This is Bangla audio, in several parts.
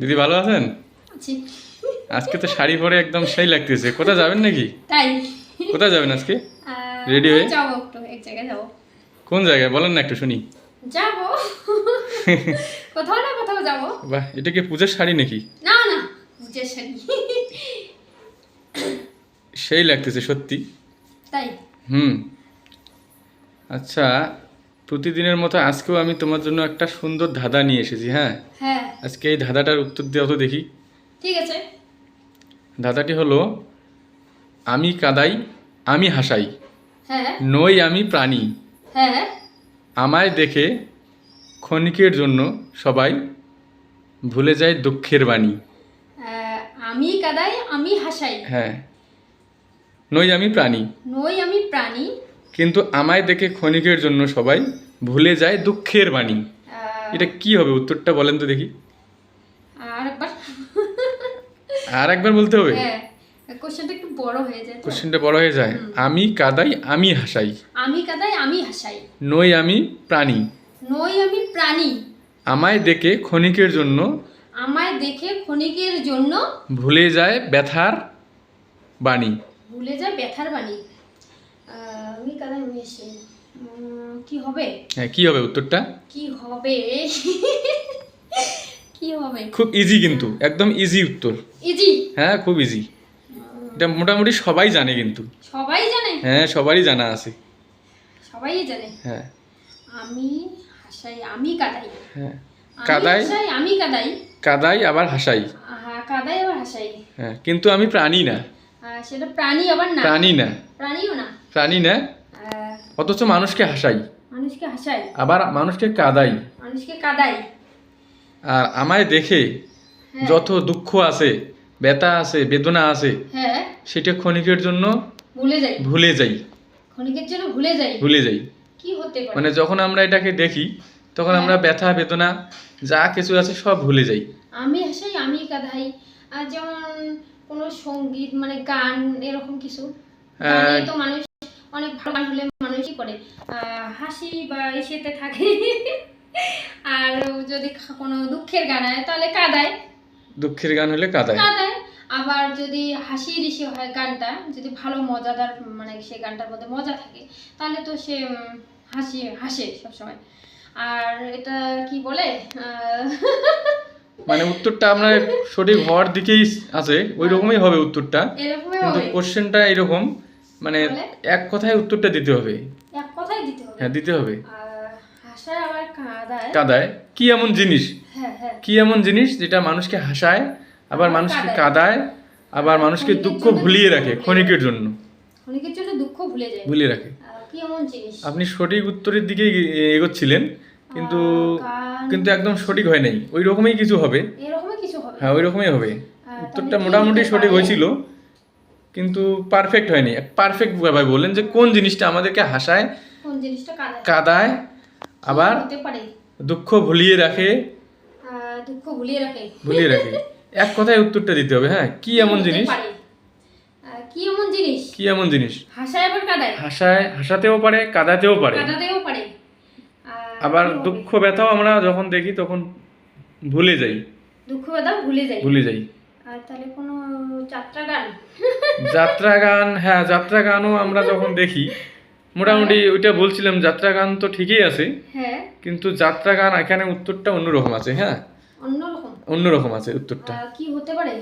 দিদি ভালো আছেন? আজকে তো শাড়ি পরে একদম সেই লাগতেছে। কোথায় যাবেন নাকি? তাই। কোথায় যাবেন আজকে? রেডি হয়ে? যাব একটু এক জায়গায় যাব। কোন জায়গায়? বলেন না একটু শুনি। যাব। কোথাও না কোথাও যাব। বাহ এটা কি পূজার শাড়ি নাকি? না না বুঝে শাড়ি। সেই লাগতেছে সত্যি। তাই। হুম। আচ্ছা প্রতিদিনের মতো আজকেও আমি তোমার জন্য একটা সুন্দর ধাঁধা নিয়ে এসেছি হ্যাঁ? হ্যাঁ। আজকে এই ধাঁধাটার উত্তর দেওয়া তো দেখি। ঠিক আছে। ধাঁধাটি হলো আমি কাদাই আমি হাসাই। হ্যাঁ। নই আমি প্রাণী। হ্যাঁ। আমায় দেখে ক্ষণিকের জন্য সবাই ভুলে যায় দুঃখের বাণী। আহ, আমি কাদাই আমি হাসাই। হ্যাঁ। নই আমি প্রাণী। নই আমি প্রাণী। কিন্তু আমায় দেখে ক্ষণিকের জন্য সবাই ভুলে যায় দুঃখের বাণী। এটা কি হবে? উত্তরটা বলেন তো দেখি। আর একবার? বলতে হবে? হ্যাঁ কোশ্চেনটা একটু বড় হয়ে যায় কোশ্চেনটা বড় হয়ে যায়। আমি কাদাই আমি হাসাই। আমি কাদাই আমি হাসাই। নই আমি প্রাণী। নই আমি প্রাণী। আমায় দেখে ক্ষণিকের জন্য আমায় দেখে ক্ষণিকের জন্য ভুলে যায় ব্যথার বাণী। ভুলে যায় ব্যথার বাণী। আমি হাসাই উম, কি হবে? হ্যাঁ কি হবে উত্তরটা? কি হবে? কি হবে? খুব ইজি কিন্তু একদম ইজি উত্তর। ইজি হ্যাঁ খুব ইজি এটা মোটামুটি সবাই জানে কিন্তু। সবাই জানে? হ্যাঁ সবারই জানা আছে। সবাই জানে? হ্যাঁ। আমি হাসাই আমি কাদাই। হ্যাঁ। কাদাই? আমি কাদাই। কাদাই আবার হাসাই। আহা, কাদাই আবার হাসাই। হ্যাঁ কিন্তু আমি প্রাণী না। সেটা প্রাণী আবার না। প্রাণী না। প্রাণীও না। প্রাণী না? অথচ মানুষকে হাসাই। মানুষকে হাসাই। আবার মানুষকে কাদাই। মানুষকে কাদাই। আর আমায় দেখে হ্যাঁ। যত দুঃখ আছে ব্যথা আছে বেদনা আছে হ্যাঁ। সেটা ক্ষণিকের জন্য ভুলে যাই। ভুলে যাই। ক্ষণিকের জন্য ভুলে যাই। ভুলে যাই। কি হতে পারে? মানে যখন আমরা এটাকে দেখি তখন আমরা ব্যথা বেদনা যা কিছু আছে সব ভুলে যাই। আমি হাসাই আমি কাদাই। আর যেমন কোনো সংগীত মানে গান এরকম কিছু। হ্যাঁ। তো মানুষ অনেক ভালো গান হলে মানুষ কি করে হাসি বা ইসেতে থাকে। আর যদি কোনো দুঃখের গান হয় তাহলে কাদায়। দুঃখের গান হলে কাদায়। কাদায়। আবার যদি হাসি ঋষি হয় গানটা যদি ভালো মজাদার মানে সেই গানটার মধ্যে মজা থাকে তাহলে তো সে হাসি হাসে সবসময়। আর এটা কি বলে? আহ, মানে উত্তরটা আপনার সঠিক হওয়ার দিকেই আছে ওই রকমই হবে উত্তরটা। কিন্তু কোশ্চেনটা এরকম মানে এক কথায় উত্তরটা দিতে হবে। এক কথাই দিতে হবে? হ্যাঁ দিতে হবে। কাদায়? কাদায়। কি এমন জিনিস? হ্যাঁ হ্যাঁ। কি এমন জিনিস যেটা মানুষকে হাসায় আবার মানুষকে কাঁদায়। আবার মানুষকে দুঃখ ভুলিয়ে রাখে ক্ষণিকের জন্য। অনেকের জন্য দুঃখ ভুলে যায়। ভুলিয়ে রাখে। আহ, কি এমন জিনিস? আপনি সঠিক উত্তরের দিকেই এগোচ্ছিলেন। কিন্তু কিন্তু একদম সঠিক হয় নাই। ওই রকমই কিছু হবে। এরকমই কিছু হবে। হ্যাঁ ওই রকমই হবে। উত্তরটা মোটামুটি সঠিক? হয়েছিল কিন্তু পারফেক্ট হয়নি। পারফেক্ট ভাবে বললেন যে কোন জিনিসটা আমাদেরকে হাসায় কোন জিনিসটা কাদায়? কাদায় আবার হতে পারে। দুঃখ ভুলিয়ে রাখে। দুঃখ ভুলিয়ে রাখে। ভুলিয়ে রাখে। এক কথায় উত্তরটা দিতে হবে হ্যাঁ? কি এমন জিনিস? কি এমন জিনিস? কি এমন জিনিস? হাসায় আবার কাদায়? হাসায় হাসাতেও পারে কাদাতেও পারে। কাদাতেও আবার দুঃখ ব্যথাও আমরা যখন দেখি তখন ভুলে যাই। দুঃখ ব্যথা ভুলে যাই। ভুলে যাই। আর তাহলে কোনো যাত্রা গান? যাত্রা গান হ্যাঁ যাত্রা গানও আমরা যখন দেখি মোটামুটি ওইটা বলছিলাম যাত্রা গান তো ঠিকই আছে। হ্যাঁ। কিন্তু যাত্রা গান এখানে উত্তরটা অন্যরকম আছে হ্যাঁ? অন্যরকম? অন্যরকম আছে উত্তরটা। কি হতে পারে?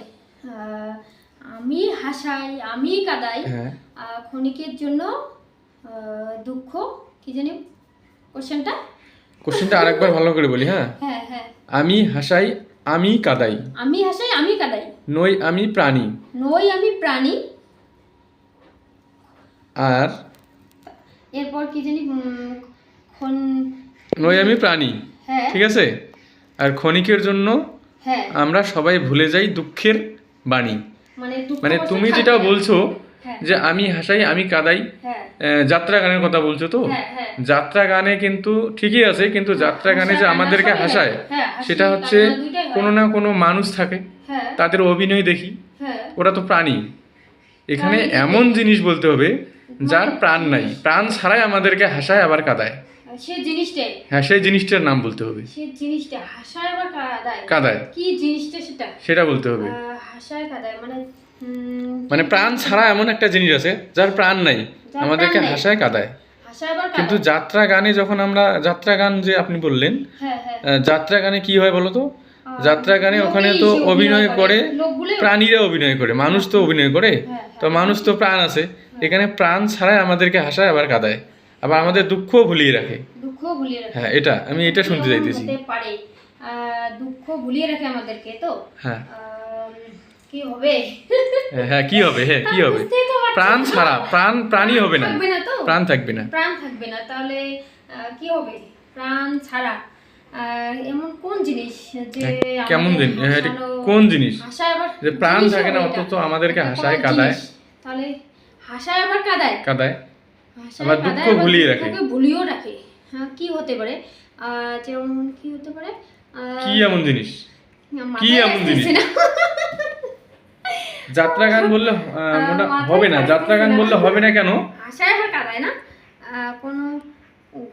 আমি হাসাই আমি কাদাই হ্যাঁ। ক্ষণিকের জন্য দুঃখ কি জানি? কোশ্চেনটা কোশ্চেনটা আরেকবার ভালো করে বলি হ্যাঁ? হ্যাঁ হ্যাঁ। আমি হাসাই আমি কাদাই। আমি হাসাই আমি কাদাই। নই আমি প্রাণী। নই আমি প্রাণী। আর এরপর কি জানি নই আমি প্রাণী হ্যাঁ। ঠিক আছে? আর ক্ষণিকের জন্য হ্যাঁ। আমরা সবাই ভুলে যাই দুঃখের বাণী। মানে মানে তুমি যেটা বলছো যে আমি হাসাই আমি কাদাই। হ্যাঁ। যাত্রা গানের কথা বলছো তো? হ্যাঁ হ্যাঁ। যাত্রা গানে কিন্তু ঠিকই আছে কিন্তু যাত্রা গানে যে আমাদেরকে হাসায় হয়। হ্যাঁ, হাসি, সেটা হচ্ছে হয়। কোনো না কোনো মানুষ থাকে হ্যাঁ। তাদের অভিনয় দেখি হ্যাঁ। ওরা তো প্রাণী। এখানে এমন জিনিস বলতে হবে যার প্রাণ নাই। প্রাণ ছাড়াই আমাদেরকে হাসায় আবার কাদায়। জিনিসটাই। হ্যাঁ সেই জিনিসটার নাম বলতে হবে। সে জিনিসটা হাসায় আবার কাদায়। কাদায়। কি জিনিসটা সেটা? সেটা বলতে হবে। হাসায় কাদায়। মানে মানে প্রাণ ছাড়া এমন একটা জিনিস আছে যার প্রাণ নাই। আমাদেরকে হাসায় কাদায়। কিন্তু যাত্রা গানে যখন আমরা যাত্রা গান যে আপনি বললেন হ্যাঁ হ্যাঁ। যাত্রা গানে কি হয় বলো তো? যাত্রা গানে ওখানে তো অভিনয় করে। প্রাণীরা অভিনয় করে মানুষ তো অভিনয় করে। হ্যাঁ, তো মানুষ তো প্রাণ আছে। এখানে প্রাণ ছাড়াই আমাদেরকে হাসায় আবার কাদায়। আবার আমাদের দুঃখও ভুলিয়ে রাখে। দুঃখ ভুলিয়ে রাখে। হ্যাঁ এটা আমি এটা শুনতে চাইতেছি। দুঃখ ভুলিয়ে রাখে আমাদেরকে তো? হ্যাঁ। কি হবে? হ্যাঁ, হ্যাঁ কি হবে? হ্যাঁ কি হবে? প্রাণ ছাড়া প্রাণ প্রাণী হবে না। থাকবে না তো? প্রাণ থাকবে না। প্রাণ থাকবে না তাহলে কি হবে? প্রাণ ছাড়া। এমন কোন জিনিস যে হ্যাঁ, কেমন জিনিস? হ্যাঁ, কোন জিনিস? যে প্রাণ থাকে না, অথচ আমাদেরকে হাসায় কাঁদায়। তাহলে হাসায় আবার কাদায়? কাদায়। আবার দুঃখ ভুলিয়ে রাখে। ভুলিয়েও রাখে। হ্যাঁ কি হতে পারে? যেমন কি হতে পারে? কি এমন জিনিস? কি এমন জিনিস? যাত্রা গান বললে মোটা হবে না। যাত্রা গান বললে হবে না কেন? আবার কাদায় না? কোনো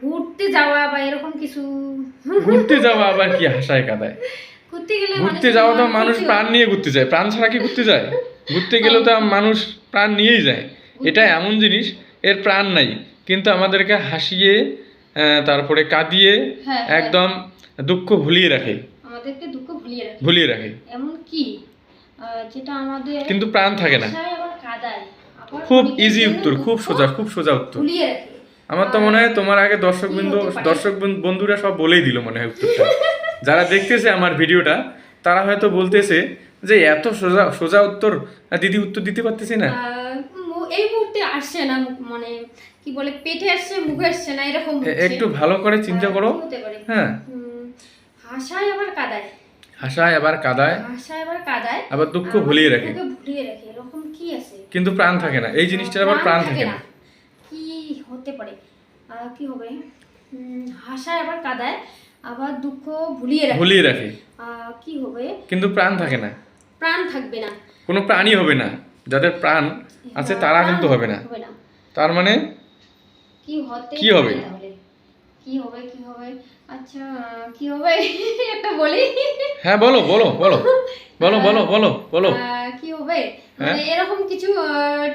ঘুরতে যাওয়া বা এরকম কিছু? ঘুরতে যাওয়া আবার কি হাসায় কাদায়? ঘুরতে গেলে ঘুরতে যাওয়া তো মানুষ প্রাণ নিয়ে ঘুরতে যায়। প্রাণ ছাড়া কি ঘুরতে যায়? ঘুরতে গেলেও তো মানুষ প্রাণ নিয়েই যায়। এটা এমন জিনিস এর প্রাণ নাই। কিন্তু আমাদেরকে হাসিয়ে তারপরে কাঁদিয়ে হ্যাঁ, হ্যাঁ। একদম দুঃখ ভুলিয়ে রাখে। আমাদেরকে দুঃখ ভুলিয়ে রাখে। ভুলিয়ে রাখে। এমন কি? যেটা আমাদের কিন্তু প্রাণ থাকে না। খুব ইজি উত্তর খুব সোজা খুব সোজা উত্তর। আমার তো মনে হয় তোমার আগে দর্শক বিন্দু? দর্শক বন্ধুরা সব বলেই দিল মনে হয় উত্তরটা। যারা দেখতেছে আমার ভিডিওটা তারা হয়তো বলতেছে যে এত সোজা সোজা উত্তর দিদি উত্তর দিতে পারতেছি না। এই মুহূর্তে আসছে না মানে কি বলে পেটে আসছে মুখে আসছে না এরকম একটু ভালো করে চিন্তা করো। হ্যাঁ। হাসায় আবার কাদায়। হাসায় আবার কাদায়? হাসায় আবার কাদায়। আবার দুঃখ ভুলিয়ে রাখে। ভুলিয়ে রাখে। এরকম কি আছে? কিন্তু প্রাণ থাকে না। এই জিনিসটার আবার প্রাণ থাকে না। কি হতে পারে? কি হবে? হাসায় আবার কাদায় আবার দুঃখ ভুলিয়ে রাখে। ভুলিয়ে রাখে। কি হবে? কিন্তু প্রাণ থাকে না। প্রাণ থাকবে না। কোনো প্রাণী হবে না। যাদের প্রাণ আছে তারা কিন্তু হবে না। তার মানে কি হতে কি হবে? কি হবে কি হবে? আচ্ছা কি হবে? একটা বলি। হ্যাঁ বলো বলো বলো বলো বলো বলো বলো। কি হবে? হ্যাঁ? মানে এরকম কিছু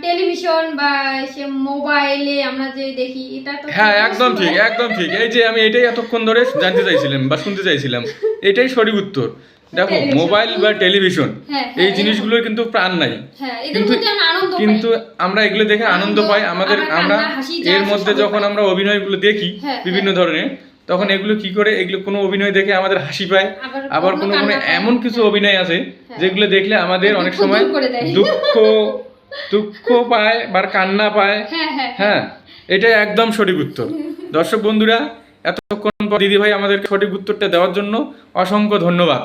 টেলিভিশন বা সে মোবাইলে আমরা যে দেখি এটা তো হ্যাঁ একদম ঠিক একদম ঠিক। এই যে আমি এটাই এতক্ষণ ধরে জানতে চাইছিলাম বা শুনতে চাইছিলাম এটাই সঠিক উত্তর। দেখো মোবাইল বা টেলিভিশন হ্যাঁ, এই হ্যাঁ, জিনিসগুলোর কিন্তু প্রাণ নাই। কিন্তু কিন্তু আমরা এগুলো দেখে আনন্দ পাই। আমাদের আমরা এর মধ্যে যখন আমরা অভিনয়গুলো দেখি বিভিন্ন ধরনের তখন এগুলো কি করে? এগুলো কোনো অভিনয় দেখে আমাদের হাসি পায়। আবার কোনো কোনো এমন কিছু অভিনয় আছে হ্যাঁ। যেগুলো দেখলে আমাদের অনেক সময় দুঃখ দুঃখ পায় বা কান্না পায়। হ্যাঁ হ্যাঁ হ্যাঁ। এটাই একদম সঠিক উত্তর। দর্শক বন্ধুরা এতক্ষণ পর দিদি ভাই আমাদেরকে সঠিক উত্তরটা দেওয়ার জন্য অসংখ্য ধন্যবাদ।